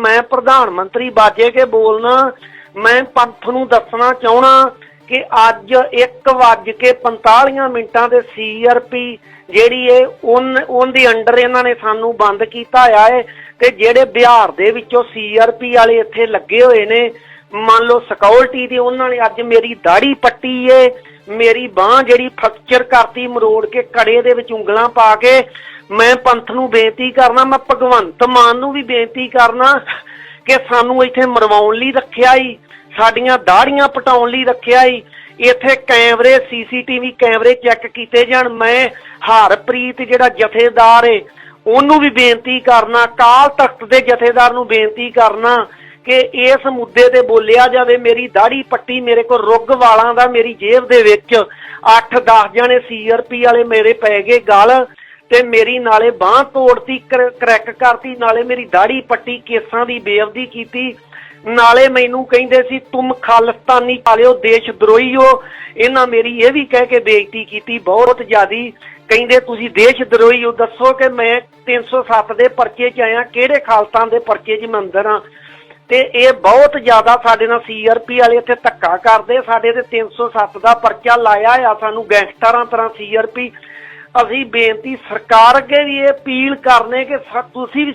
ਮੈਂ ਪ੍ਰਧਾਨ ਮੰਤਰੀ ਬਾਜੇ ਕੇ ਬੋਲਣਾ, ਮੈਂ ਪੰਥ ਨੂੰ ਦੱਸਣਾ ਚਾਹਣਾ ਕਿ ਅੱਜ 1 ਵੱਜ ਕੇ 45 ਮਿੰਟਾਂ ਦੇ ਸੀਆਰਪੀ ਜਿਹੜੀ ਏ ਉਹਨ ਉਹਦੀ ਅੰਡਰ ਇਹਨਾਂ ਨੇ ਸਾਨੂੰ ਬੰਦ ਕੀਤਾ ਆ ਏ ਤੇ ਜਿਹੜੇ ਬਿਹਾਰ ਦੇ ਵਿੱਚੋਂ ਸੀਆਰਪੀ ਵਾਲੇ ਇੱਥੇ ਲੱਗੇ ਹੋਏ ਨੇ, ਮੰਨ ਲਓ ਸਿਕਿਉਰਿਟੀ ਦੀ ਉਹਨਾਂ ਨੇ ਅੱਜ ਮੇਰੀ ਦਾੜੀ ਪੱਟੀ ਏ ਮੇਰੀ ਬਾਹ ਜਿਹੜੀ ਫ੍ਰੈਕਚਰ ਕਰਤੀ ਮਰੋੜ ਕੇ ਕੜੇ ਦੇ ਵਿੱਚ ਉਂਗਲਾਂ ਪਾ ਕੇ ਮੈਂ ਪੰਥ ਨੂੰ ਬੇਨਤੀ ਕਰਨਾ, ਮੈਂ ਭਗਵੰਤ ਮਾਨ ਨੂੰ ਵੀ ਬੇਨਤੀ ਕਰਨਾ ਕਿ ਸਾਨੂੰ ਇੱਥੇ ਮਰਵਾਉਣ ਲਈ ਰੱਖਿਆ ਈ, ਸਾਡੀਆਂ ਦਾੜੀਆਂ ਪਟਾਉਣ ਲਈ ਰੱਖਿਆ ਈ, ਇੱਥੇ ਕੈਮਰੇ, ਸੀਸੀਟੀਵੀ ਕੈਮਰੇ ਚੈੱਕ ਕੀਤੇ ਜਾਣ, ਮੈਂ ਹਰਪ੍ਰੀਤ ਜਿਹੜਾ ਜਥੇਦਾਰ ਏ, ਉਹਨੂੰ ਵੀ ਬੇਨਤੀ ਕਰਨਾ, ਕਾਲ ਤਖਤ ਦੇ ਜਥੇਦਾਰ ਨੂੰ ਬੇਨਤੀ ਕਰਨਾ ਕਿ ਇਸ ਮੁੱਦੇ ਤੇ ਬੋਲਿਆ ਜਾਵੇ, ਮੇਰੀ ਦਾੜੀ ਪੱਟੀ ਮੇਰੇ ਕੋਲ ਰੁੱਗ ਵਾਲਾਂ ਦਾ, ਮੇਰੀ ਜੇਬ ਦੇ ਵਿੱਚ 8-10 ਜਣੇ ਸੀਆਰਪੀ ਵਾਲੇ ਮੇਰੇ ਪੈ ਗਏ ਗਲ ਤੇ ਮੇਰੀ ਨਾਲੇ ਬਾਹ ਤੋੜਤੀ ਕਰੈਕ ਕਰਤੀ, ਨਾਲੇ ਮੇਰੀ ਦਾੜੀ ਪੱਟੀ ਕੇਸਾਂ ਦੀ ਬੇਅਬਦੀ ਕੀਤੀ। ਨਾਲੇ ਮੈਨੂੰ ਕਹਿੰਦੇ ਸੀ, ਤੁਮ ਖਾਲਿਸਤਾਨੀ ਵਾਲਿਓ ਦੇਸ਼ ਦਰੋਹੀ ਹੋ ਇਹਨਾਂ ਮੇਰੀ ਇਹ ਵੀ ਕਹਿ ਕੇ ਬੇਇੱਜ਼ਤੀ ਕੀਤੀ, ਬਹੁਤ ਜ਼ਿਆਦੀ। ਕਹਿੰਦੇ, ਤੁਸੀਂ ਦੇਸ਼ ਦਰੋਹੀ ਹੋ ਦੱਸੋ ਕਿ ਮੈਂ 307 ਦੇ ਪਰਚੇ 'ਚ ਆਇਆ, ਕਿਹੜੇ ਖਾਲਸਤਾਨ ਦੇ ਪਰਚੇ 'ਚ ਮੈਂ ਅੰਦਰ ਆ? ਤੇ ਇਹ ਬਹੁਤ ਜ਼ਿਆਦਾ ਸਾਡੇ ਨਾਲ ਸੀਆਰਪੀ ਵਾਲੇ ਇੱਥੇ ਧੱਕਾ ਕਰਦੇ, ਸਾਡੇ ਤੇ 307 ਦਾ ਪਰਚਾ ਲਾਇਆ ਆ, ਸਾਨੂੰ ਗੈਂਗਸਟਰਾਂ ਤਰ੍ਹਾਂ ਸੀਆਰਪੀ ਅਸੀਂ ਬੇਨਤੀ ਸਰਕਾਰ ਅੱਗੇ ਵੀ ਇਹ ਅਪੀਲ ਕਰਨੇ ਕਿ ਤੁਸੀਂ ਵੀ